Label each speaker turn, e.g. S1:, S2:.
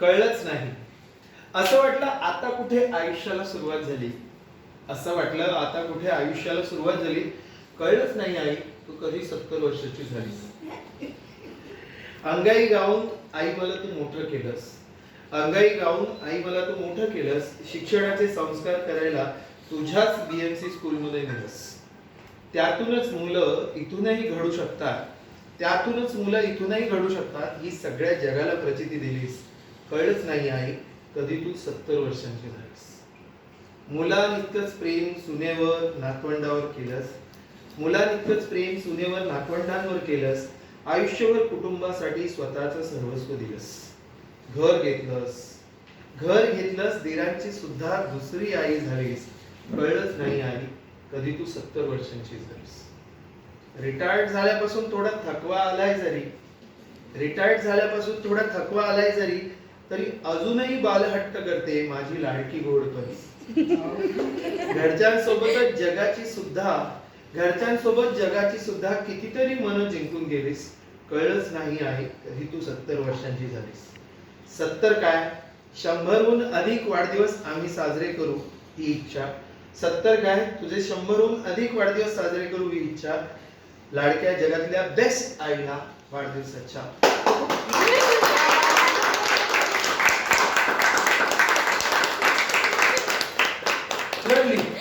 S1: कळलंच नाही. असं वाटलं आता कुठे आयुष्याला सुरुवात झाली? असं वाटलं आता कुठे आयुष्याला सुरुवात झाली? कळलंच नाही आई तू कधी सत्तर वर्षाची झालीस अंगाई गाऊन आई मला तू मोठं केलंस. अंगाई गाऊन आई मला तू मोठं केलंस. शिक्षणाचे संस्कार करायला तुझ्याच बीएमसी स्कूलमध्ये नेलंस त्यातूनच मुलं इथूनही घडू शकतात. त्यातूनच मुलं इथूनही घडू शकतात. ही सगळ्या जगाला प्रचिती दिलीस. कळलंच नाही आई कधी तू सत्तर वर्षांची झालीस. मुलानितकंच प्रेम सुनेवर नातवंडावर केलंस. मुलानितकंच प्रेम सुनेवर नातवंडांवर केलंस. आयुष्यभर कुटुंबासाठी स्वतःचं सर्वस्व दिलंस. घर घेतलंस. घर घेतलंस दिरांची सुद्धा दुसरी आई झालीस. कळलंच नाही आई कधी तू सत्तर वर्षांची झालीस. रिटायर्ड झाल्यापासून थोडा थकवा आलाय जरी. रिटायर्ड झाल्यापासून थोडा थकवा आलाय जरी तरी अजूनही बालहट्ट करते माझी लाडकी गोडपरी घरच्यांसोबतच जगाची सुद्धा घरच्यांसोबत जगाची सुद्धा कितीतरी मन जिंकून गेलीस. कळलंच नाही आहे तरी तू सत्तर वर्षांची झालीस. सत्तर काय? शंभरहून अधिक वाढदिवस आम्ही साजरे करू ही इच्छा. सत्तर काय? तुझे शंभरहून अधिक वाढदिवस साजरे करू ही इच्छा. लाडक्या जगातल्या बेस्ट आईला वाढदिवसाच्या.